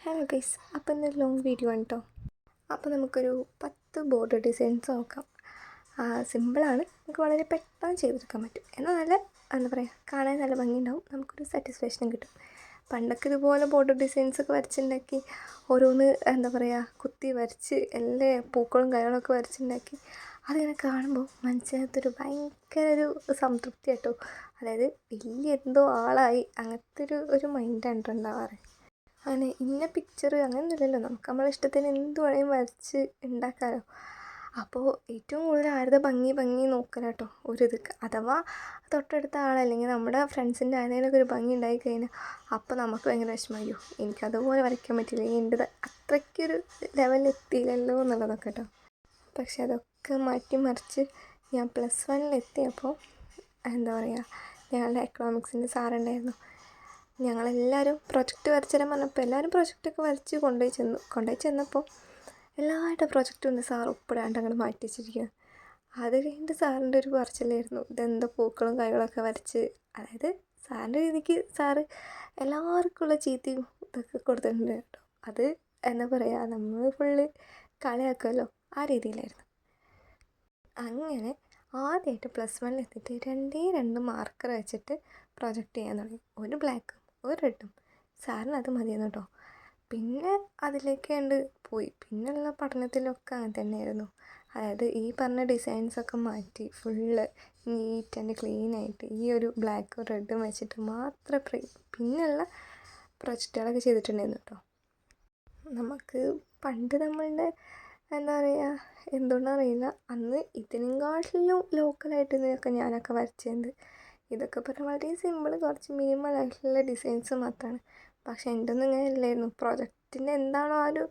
Hello guys അപ്പോൾ ഇന്നൊരു long video ആണ് കേട്ടോ അപ്പോൾ നമുക്കൊരു പത്ത് ബോർഡർ ഡിസൈൻസ് നോക്കാം. സിമ്പിളാണ് നമുക്ക് വളരെ പെട്ടെന്ന് ചെയ്തെടുക്കാൻ പറ്റും. എന്നാൽ നല്ല എന്താ പറയുക കാണാൻ നല്ല ഭംഗിയുണ്ടാവും. നമുക്കൊരു സാറ്റിസ്ഫാക്ഷനും കിട്ടും. പണ്ടൊക്കെ ഇതുപോലെ ബോർഡർ ഡിസൈൻസ് ഒക്കെ വരച്ചുണ്ടാക്കി ഓരോന്ന് എന്താ പറയുക കുത്തി വരച്ച് എല്ലാ പൂക്കളും കാര്യങ്ങളൊക്കെ വരച്ചുണ്ടാക്കി അതിങ്ങനെ കാണുമ്പോൾ മനസ്സിനകത്തൊരു ഭയങ്കര ഒരു സംതൃപ്തി കേട്ടോ അതായത് വലിയ എന്തോ ആളായി. അങ്ങനത്തെ ഒരു ഒരു മൈൻഡാണ് ഉണ്ടാവാറ്. അങ്ങനെ ഇന്ന പിക്ചർ അങ്ങനെയൊന്നുമില്ലല്ലോ. നമുക്ക് നമ്മളെ ഇഷ്ടത്തിന് എന്ത് വേണമെങ്കിലും വരച്ച് ഉണ്ടാക്കാമല്ലോ അപ്പോൾ ഏറ്റവും കൂടുതൽ ആരുടെ ഭംഗി ഭംഗി നോക്കണം കേട്ടോ ഒരു ഇത് അഥവാ തൊട്ടടുത്ത ആളല്ലെങ്കിൽ നമ്മുടെ ഫ്രണ്ട്സിന്റെ ആരെങ്കിലും ഒരു ഭംഗി ഉണ്ടായി കഴിഞ്ഞാൽ അപ്പോൾ നമുക്ക് ഭയങ്കര വിഷമമായോ എനിക്കതുപോലെ വരയ്ക്കാൻ പറ്റില്ല. എന്റെ അത്രയ്ക്കൊരു ലെവലിൽ എത്തിയില്ലല്ലോ എന്നുള്ളതൊക്കെ കേട്ടോ പക്ഷെ അതൊക്കെ മാറ്റി മറിച്ച് ഞാൻ പ്ലസ് വണ്ണിൽ എത്തിയപ്പോൾ എന്താ പറയുക ഞങ്ങളുടെ എക്കണോമിക്സിന്റെ സാറുണ്ടായിരുന്നു ഞങ്ങളെല്ലാവരും പ്രൊജക്റ്റ് വരച്ചു തരാൻ പറഞ്ഞപ്പോൾ എല്ലാവരും പ്രൊജക്റ്റൊക്കെ വരച്ച് കൊണ്ടുപോയി ചെന്നു. കൊണ്ടുപോയി ചെന്നപ്പോൾ എല്ലാവരുടെ പ്രൊജക്റ്റും ഒന്ന് സാർ ഒപ്പിടാണ്ട് അങ്ങോട്ട് മാറ്റി വെച്ചിരിക്കുകയാണ് അത് കഴിഞ്ഞിട്ട് സാറിന്റെ ഒരു പറച്ചിലായിരുന്നു. ഇതെന്തോ പൂക്കളും കായ്കളൊക്കെ വരച്ച്. അതായത് സാറിന്റെ രീതിക്ക് സാറ് എല്ലാവർക്കുള്ള ചീത്തയും ഇതൊക്കെ കൊടുത്തിട്ടുണ്ട് കേട്ടോ. അത് എന്താ പറയുക നമ്മൾ ഫുള്ള് കളിയാക്കുമല്ലോ ആ രീതിയിലായിരുന്നു. അങ്ങനെ ആദ്യമായിട്ട് പ്ലസ് വണ്ണിൽ എത്തിയിട്ട് രണ്ടേ രണ്ട് മാർക്കർ വെച്ചിട്ട് പ്രൊജക്റ്റ് ചെയ്യാൻ തുടങ്ങി. ഒരു ബ്ലാക്കും ഒരു റെഡും സാറിന് അത് മതിയെന്ന് കേട്ടോ. പിന്നെ അതിലേക്ക് കണ്ട് പോയി. പിന്നെയുള്ള പഠനത്തിലൊക്കെ അങ്ങനെ തന്നെയായിരുന്നു. അതായത് ഈ പറഞ്ഞ ഡിസൈൻസൊക്കെ മാറ്റി ഫുള്ള് നീറ്റ് ആൻഡ് ക്ലീൻ ആയിട്ട് ഈ ഒരു ബ്ലാക്കും റെഡും വെച്ചിട്ട് മാത്രമേ പിന്നെയുള്ള പ്രൊജക്റ്റുകളൊക്കെ ചെയ്തിട്ടുണ്ടായിരുന്നു കേട്ടോ. നമുക്ക് പണ്ട് നമ്മളുടെ എന്താ പറയുക എന്തുകൊണ്ടറിയില്ല അന്ന് ഇതിനെക്കാട്ടിലും ലോക്കലായിട്ട് ഇതിനൊക്കെ ഞാനൊക്കെ വരച്ചിട്ടുണ്ട് ഇതൊക്കെ പറഞ്ഞാൽ വളരെ സിമ്പിൾ കുറച്ച് മിനിമം ആയിട്ടുള്ള ഡിസൈൻസ് മാത്രമാണ് പക്ഷേ എന്റെ ഒന്നും ഇങ്ങനെ അല്ലായിരുന്നു പ്രൊജക്റ്റിന്റെ എന്താണോ ആ ഒരു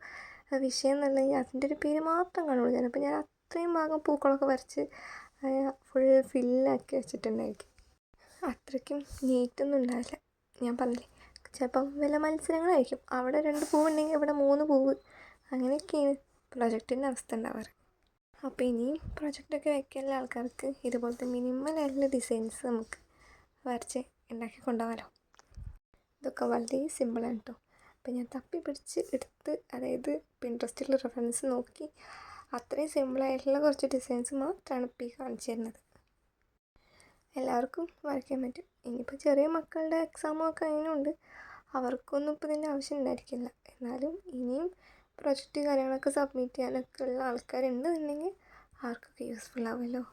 വിഷയം എന്നുള്ളതെങ്കിൽ അതിന്റെ ഒരു പേര് മാത്രം കാണുള്ളൂ. ചിലപ്പോൾ ഞാൻ അത്രയും ഭാഗം പൂക്കളൊക്കെ വരച്ച് ഫുൾ ഫില്ലാക്കി വെച്ചിട്ടുണ്ടായിരിക്കും. അത്രയ്ക്കും നീറ്റൊന്നും ഉണ്ടാവില്ല. ഞാൻ പറഞ്ഞില്ലേ ചിലപ്പം വല്ല മത്സരങ്ങളായിരിക്കും. അവിടെ രണ്ട് പൂവുണ്ടെങ്കിൽ ഇവിടെ മൂന്ന് പൂവ്. അങ്ങനെയൊക്കെയാണ് പ്രൊജക്റ്റിന്റെ അവസ്ഥ ഉണ്ടാവാറ്. അപ്പോൾ ഇനിയും പ്രൊജക്റ്റൊക്കെ വയ്ക്കാനുള്ള ആൾക്കാർക്ക് ഇതുപോലത്തെ മിനിമൽ ആയിട്ടുള്ള ഡിസൈൻസ് നമുക്ക് വരച്ച് ഉണ്ടാക്കി കൊണ്ടുപോകാമല്ലോ ഇതൊക്കെ വളരെ സിമ്പിളാണ് കേട്ടോ അപ്പോൾ ഞാൻ തപ്പി പിടിച്ച് എടുത്ത് അതായത് പിൻട്രസ്റ്റിൽ റെഫറൻസ് നോക്കി അത്രയും സിമ്പിളായിട്ടുള്ള കുറച്ച് ഡിസൈൻസ് മാത്രമാണ് ഇപ്പോൾ ഈ കാണിച്ചു തരുന്നത്. എല്ലാവർക്കും വരയ്ക്കാൻ പറ്റും. ഇനിയിപ്പോൾ ചെറിയ മക്കളുടെ എക്സാമും ഒക്കെ അതിനുണ്ട് അവർക്കൊന്നും ഇപ്പോൾ ഇതിന്റെ ആവശ്യം ഉണ്ടായിരിക്കില്ല. എന്നാലും ഇനിയും പ്രൊജക്റ്റ് കാര്യങ്ങളൊക്കെ സബ്മിറ്റ് ചെയ്യാനൊക്കെ ഉള്ള ആൾക്കാരുണ്ടെന്നുണ്ടെങ്കിൽ ആർക്കൊക്കെ യൂസ്ഫുൾ ആവുമല്ലോ?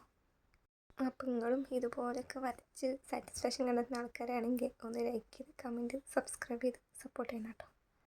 അപ്പം നിങ്ങളും ഇതുപോലെയൊക്കെ വരച്ച് സാറ്റിസ്ഫാക്ഷൻ കണ്ടെത്തുന്ന ആൾക്കാരാണെങ്കിൽ ഒന്ന് ലൈക്ക് ചെയ്ത് കമന്റ് സബ്സ്ക്രൈബ് ചെയ്ത് സപ്പോർട്ട് ചെയ്യണം കേട്ടോ.